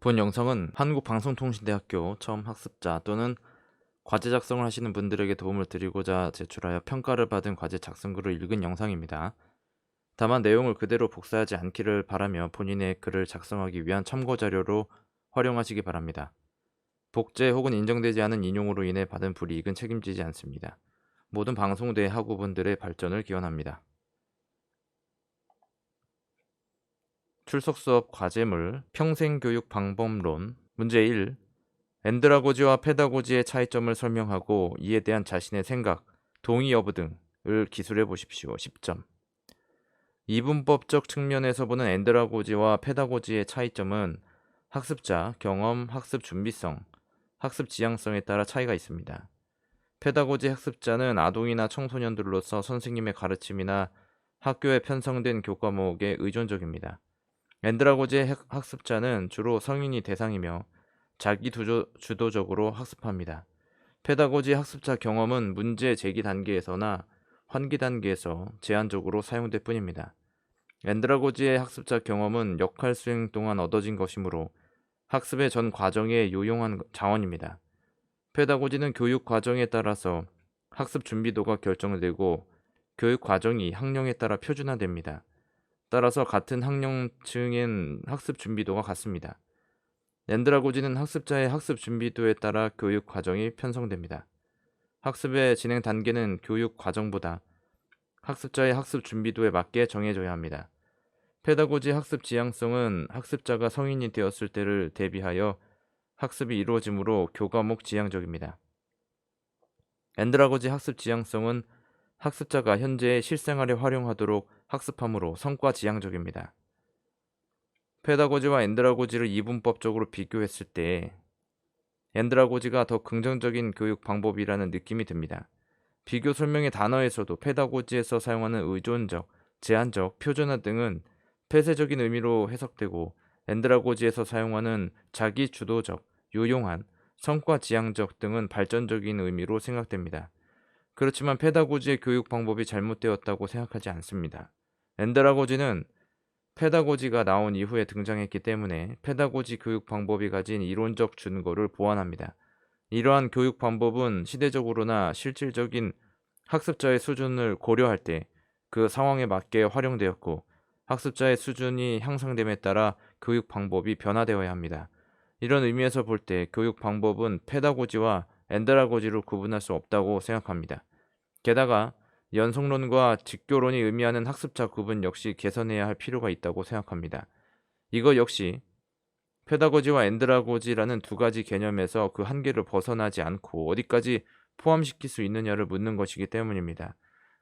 본 영상은 한국방송통신대학교 처음 학습자 또는 과제 작성을 하시는 분들에게 도움을 드리고자 제출하여 평가를 받은 과제 작성글을 읽은 영상입니다. 다만 내용을 그대로 복사하지 않기를 바라며 본인의 글을 작성하기 위한 참고 자료로 활용하시기 바랍니다. 복제 혹은 인정되지 않은 인용으로 인해 받은 불이익은 책임지지 않습니다. 모든 방송대 학우분들의 발전을 기원합니다. 출석 수업 과제물 평생 교육 방법론 문제 1 엔드라고지와 페다고지의 차이점을 설명하고 이에 대한 자신의 생각, 동의 여부 등을 기술해 보십시오. 10점. 이분법적 측면에서 보는 엔드라고지와 페다고지의 차이점은 학습자, 경험, 학습 준비성, 학습 지향성에 따라 차이가 있습니다. 페다고지 학습자는 아동이나 청소년들로서 선생님의 가르침이나 학교에 편성된 교과목에 의존적입니다. 엔드라고지의 학습자는 주로 성인이 대상이며 자기 주도적으로 학습합니다. 페다고지 학습자 경험은 문제 제기 단계에서나 환기 단계에서 제한적으로 사용될 뿐입니다. 엔드라고지의 학습자 경험은 역할 수행 동안 얻어진 것이므로 학습의 전 과정에 유용한 자원입니다. 페다고지는 교육 과정에 따라서 학습 준비도가 결정되고 교육 과정이 학령에 따라 표준화됩니다. 따라서 같은 학령층인 학습 준비도가 같습니다. 랜드라고지는 학습자의 학습 준비도에 따라 교육 과정이 편성됩니다. 학습의 진행 단계는 교육 과정보다 학습자의 학습 준비도에 맞게 정해져야 합니다. 페다고지 학습 지향성은 학습자가 성인이 되었을 때를 대비하여 학습이 이루어지므로 교과목 지향적입니다. 앤드라고지 학습 지향성은 학습자가 현재의 실생활에 활용하도록 학습함으로 성과 지향적입니다. 페다고지와 엔드라고지를 이분법적으로 비교했을 때 엔드라고지가 더 긍정적인 교육 방법이라는 느낌이 듭니다. 비교 설명의 단어에서도 페다고지에서 사용하는 의존적, 제한적, 표준화 등은 폐쇄적인 의미로 해석되고 엔드라고지에서 사용하는 자기 주도적, 유용한, 성과 지향적 등은 발전적인 의미로 생각됩니다. 그렇지만 페다고지의 교육 방법이 잘못되었다고 생각하지 않습니다. 엔드라고지는 페다고지가 나온 이후에 등장했기 때문에 페다고지 교육 방법이 가진 이론적 준거를 보완합니다. 이러한 교육 방법은 시대적으로나 실질적인 학습자의 수준을 고려할 때 그 상황에 맞게 활용되었고 학습자의 수준이 향상됨에 따라 교육 방법이 변화되어야 합니다. 이런 의미에서 볼 때 교육 방법은 페다고지와 엔드라고지로 구분할 수 없다고 생각합니다. 게다가 연속론과 직교론이 의미하는 학습자 구분 역시 개선해야 할 필요가 있다고 생각합니다. 이것 역시 페다고지와 엔드라고지라는 두 가지 개념에서 그 한계를 벗어나지 않고 어디까지 포함시킬 수 있느냐를 묻는 것이기 때문입니다.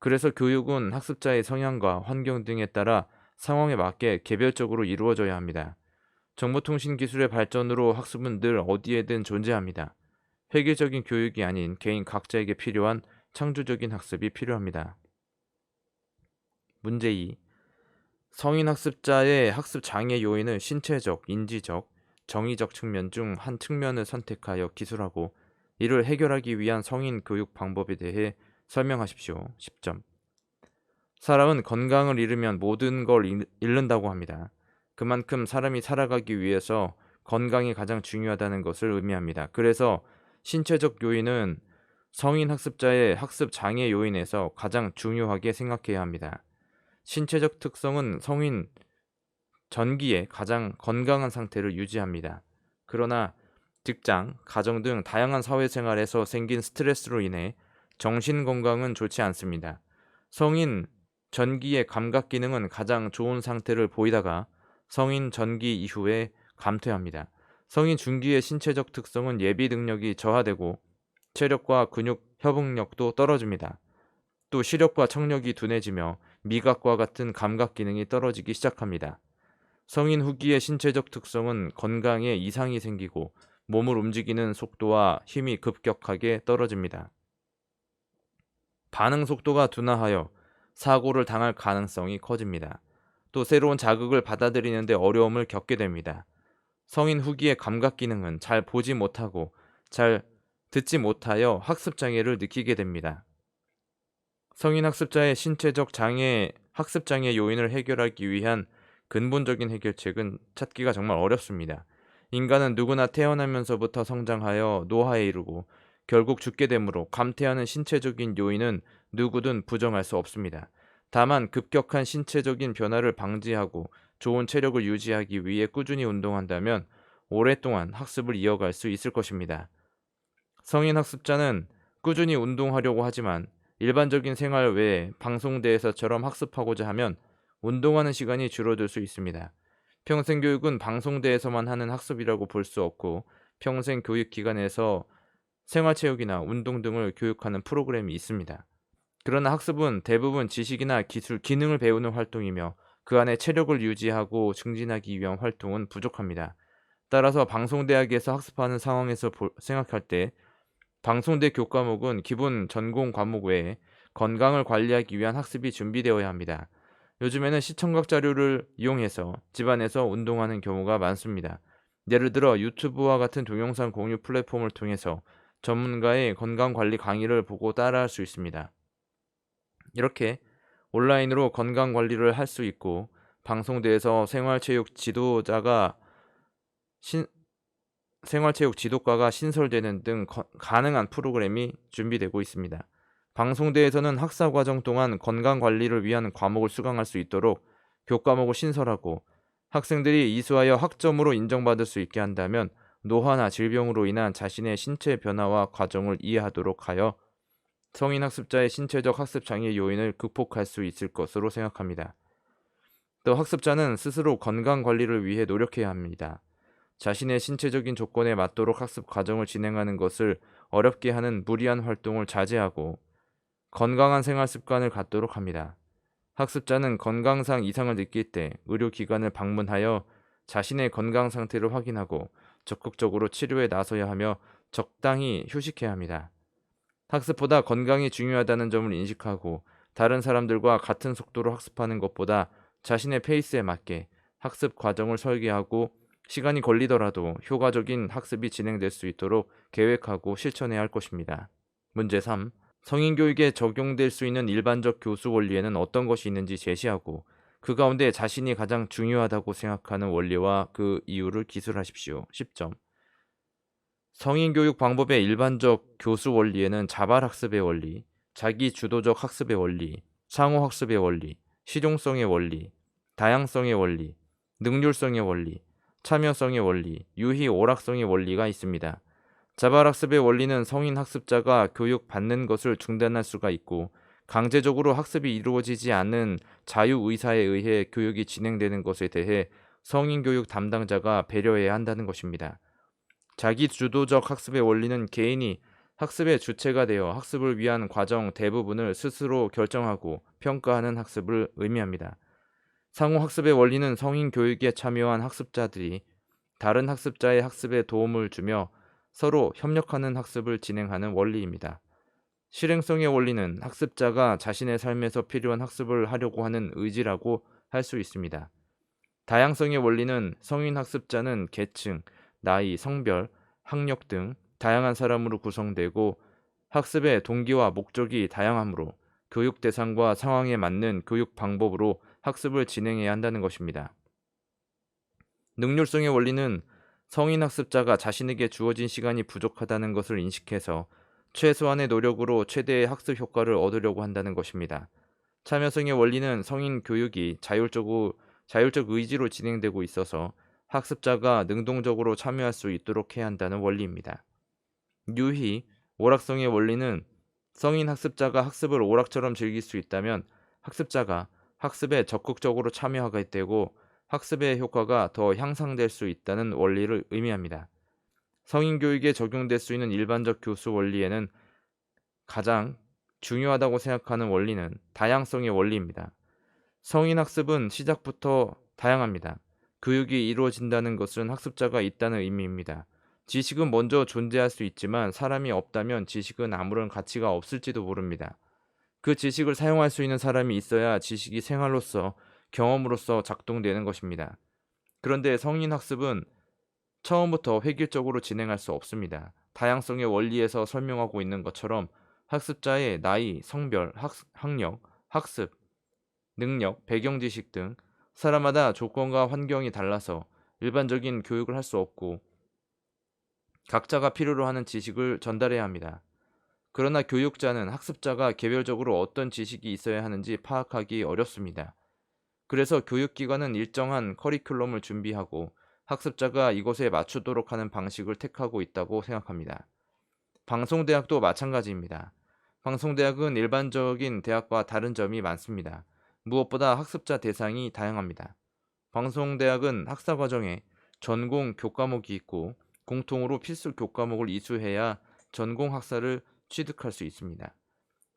그래서 교육은 학습자의 성향과 환경 등에 따라 상황에 맞게 개별적으로 이루어져야 합니다. 정보통신 기술의 발전으로 학습은 늘 어디에든 존재합니다. 획일적인 교육이 아닌 개인 각자에게 필요한 창조적인 학습이 필요합니다. 문제 2. 성인 학습자의 학습 장애 요인을 신체적, 인지적, 정의적 측면 중 한 측면을 선택하여 기술하고 이를 해결하기 위한 성인 교육 방법에 대해 설명하십시오. 10점. 사람은 건강을 잃으면 모든 걸 잃는다고 합니다. 그만큼 사람이 살아가기 위해서 건강이 가장 중요하다는 것을 의미합니다. 그래서 신체적 요인은 성인 학습자의 학습 장애 요인에서 가장 중요하게 생각해야 합니다. 신체적 특성은 성인 전기에 가장 건강한 상태를 유지합니다. 그러나 직장, 가정 등 다양한 사회생활에서 생긴 스트레스로 인해 정신 건강은 좋지 않습니다. 성인 전기의 감각 기능은 가장 좋은 상태를 보이다가 성인 전기 이후에 감퇴합니다. 성인 중기의 신체적 특성은 예비 능력이 저하되고 체력과 근육 협응력도 떨어집니다. 또 시력과 청력이 둔해지며 미각과 같은 감각 기능이 떨어지기 시작합니다. 성인 후기의 신체적 특성은 건강에 이상이 생기고 몸을 움직이는 속도와 힘이 급격하게 떨어집니다. 반응 속도가 둔화하여 사고를 당할 가능성이 커집니다. 또 새로운 자극을 받아들이는데 어려움을 겪게 됩니다. 성인 후기의 감각 기능은 잘 보지 못하고 잘 듣지 못하여 학습 장애를 느끼게 됩니다. 성인 학습자의 신체적 장애, 학습 장애 요인을 해결하기 위한 근본적인 해결책은 찾기가 정말 어렵습니다. 인간은 누구나 태어나면서부터 성장하여 노화에 이르고 결국 죽게 되므로 감퇴하는 신체적인 요인은 누구든 부정할 수 없습니다. 다만 급격한 신체적인 변화를 방지하고 좋은 체력을 유지하기 위해 꾸준히 운동한다면 오랫동안 학습을 이어갈 수 있을 것입니다. 성인 학습자는 꾸준히 운동하려고 하지만 일반적인 생활 외에 방송대에서처럼 학습하고자 하면 운동하는 시간이 줄어들 수 있습니다. 평생 교육은 방송대에서만 하는 학습이라고 볼 수 없고 평생 교육 기관에서 생활체육이나 운동 등을 교육하는 프로그램이 있습니다. 그러나 학습은 대부분 지식이나 기술, 기능을 배우는 활동이며 그 안에 체력을 유지하고 증진하기 위한 활동은 부족합니다. 따라서 방송대학에서 학습하는 상황에서 보, 생각할 때 방송대 교과목은 기본 전공 과목 외에 건강을 관리하기 위한 학습이 준비되어야 합니다. 요즘에는 시청각 자료를 이용해서 집안에서 운동하는 경우가 많습니다. 예를 들어 유튜브와 같은 동영상 공유 플랫폼을 통해서 전문가의 건강 관리 강의를 보고 따라할 수 있습니다. 이렇게 온라인으로 건강 관리를 할 수 있고 방송대에서 생활체육 지도자가 신, 생활체육 지도과가 신설되는 등 거, 가능한 프로그램이 준비되고 있습니다. 방송대에서는 학사 과정 동안 건강 관리를 위한 과목을 수강할 수 있도록 교과목을 신설하고 학생들이 이수하여 학점으로 인정받을 수 있게 한다면 노화나 질병으로 인한 자신의 신체 변화와 과정을 이해하도록 하여 성인 학습자의 신체적 학습 장애 요인을 극복할 수 있을 것으로 생각합니다. 또 학습자는 스스로 건강 관리를 위해 노력해야 합니다. 자신의 신체적인 조건에 맞도록 학습 과정을 진행하는 것을 어렵게 하는 무리한 활동을 자제하고 건강한 생활 습관을 갖도록 합니다. 학습자는 건강상 이상을 느낄 때 의료기관을 방문하여 자신의 건강 상태를 확인하고 적극적으로 치료에 나서야 하며 적당히 휴식해야 합니다. 학습보다 건강이 중요하다는 점을 인식하고 다른 사람들과 같은 속도로 학습하는 것보다 자신의 페이스에 맞게 학습 과정을 설계하고 시간이 걸리더라도 효과적인 학습이 진행될 수 있도록 계획하고 실천해야 할 것입니다. 문제 3. 성인 교육에 적용될 수 있는 일반적 교수 원리에는 어떤 것이 있는지 제시하고 그 가운데 자신이 가장 중요하다고 생각하는 원리와 그 이유를 기술하십시오. 10점. 성인 교육 방법의 일반적 교수 원리에는 자발 학습의 원리, 자기 주도적 학습의 원리, 상호 학습의 원리, 실용성의 원리, 다양성의 원리, 능률성의 원리, 참여성의 원리, 유희 오락성의 원리가 있습니다. 자발학습의 원리는 성인 학습자가 교육 받는 것을 중단할 수가 있고 강제적으로 학습이 이루어지지 않는 자유의사에 의해 교육이 진행되는 것에 대해 성인 교육 담당자가 배려해야 한다는 것입니다. 자기 주도적 학습의 원리는 개인이 학습의 주체가 되어 학습을 위한 과정 대부분을 스스로 결정하고 평가하는 학습을 의미합니다. 상호 학습의 원리는 성인 교육에 참여한 학습자들이 다른 학습자의 학습에 도움을 주며 서로 협력하는 학습을 진행하는 원리입니다. 실행성의 원리는 학습자가 자신의 삶에서 필요한 학습을 하려고 하는 의지라고 할 수 있습니다. 다양성의 원리는 성인 학습자는 계층, 나이, 성별, 학력 등 다양한 사람으로 구성되고 학습의 동기와 목적이 다양하므로 교육 대상과 상황에 맞는 교육 방법으로 학습을 진행해야 한다는 것입니다. 능률성의 원리는 성인 학습자가 자신에게 주어진 시간이 부족하다는 것을 인식해서 최소한의 노력으로 최대의 학습 효과를 얻으려고 한다는 것입니다. 참여성의 원리는 성인 교육이 자율적으로, 자율적 의지로 진행되고 있어서 학습자가 능동적으로 참여할 수 있도록 해야 한다는 원리입니다. 유희, 오락성의 원리는 성인 학습자가 학습을 오락처럼 즐길 수 있다면 학습자가 학습에 적극적으로 참여하게 되고 학습의 효과가 더 향상될 수 있다는 원리를 의미합니다. 성인 교육에 적용될 수 있는 일반적 교수 원리에는 가장 중요하다고 생각하는 원리는 다양성의 원리입니다. 성인 학습은 시작부터 다양합니다. 교육이 이루어진다는 것은 학습자가 있다는 의미입니다. 지식은 먼저 존재할 수 있지만 사람이 없다면 지식은 아무런 가치가 없을지도 모릅니다. 그 지식을 사용할 수 있는 사람이 있어야 지식이 생활로서 경험으로서 작동되는 것입니다. 그런데 성인 학습은 처음부터 획일적으로 진행할 수 없습니다. 다양성의 원리에서 설명하고 있는 것처럼 학습자의 나이, 성별, 학, 학력, 학습, 능력, 배경 지식 등 사람마다 조건과 환경이 달라서 일반적인 교육을 할 수 없고 각자가 필요로 하는 지식을 전달해야 합니다. 그러나 교육자는 학습자가 개별적으로 어떤 지식이 있어야 하는지 파악하기 어렵습니다. 그래서 교육기관은 일정한 커리큘럼을 준비하고 학습자가 이것에 맞추도록 하는 방식을 택하고 있다고 생각합니다. 방송대학도 마찬가지입니다. 방송대학은 일반적인 대학과 다른 점이 많습니다. 무엇보다 학습자 대상이 다양합니다. 방송대학은 학사 과정에 전공 교과목이 있고 공통으로 필수 교과목을 이수해야 전공 학사를 취득할 수 있습니다.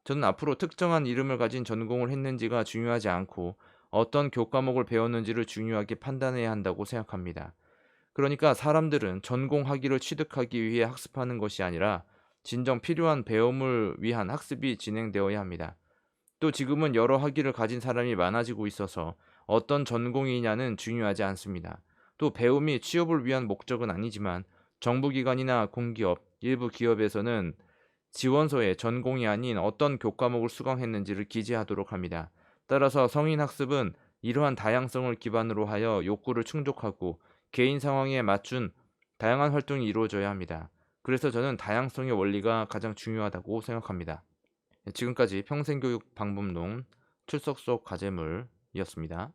저는 앞으로 특정한 이름을 가진 전공을 했는지가 중요하지 않고 어떤 교과목을 배웠는지를 중요하게 판단해야 한다고 생각합니다. 그러니까 사람들은 전공 학위를 취득하기 위해 학습하는 것이 아니라 진정 필요한 배움을 위한 학습이 진행되어야 합니다. 또 지금은 여러 학위를 가진 사람이 많아지고 있어서 어떤 전공이냐는 중요하지 않습니다. 또 배움이 취업을 위한 목적은 아니지만 정부기관이나 공기업, 일부 기업에서는 지원서에 전공이 아닌 어떤 교과목을 수강했는지를 기재하도록 합니다. 따라서 성인 학습은 이러한 다양성을 기반으로 하여 욕구를 충족하고 개인 상황에 맞춘 다양한 활동이 이루어져야 합니다. 그래서 저는 다양성의 원리가 가장 중요하다고 생각합니다. 지금까지 평생교육 방법론 출석 속 과제물이었습니다.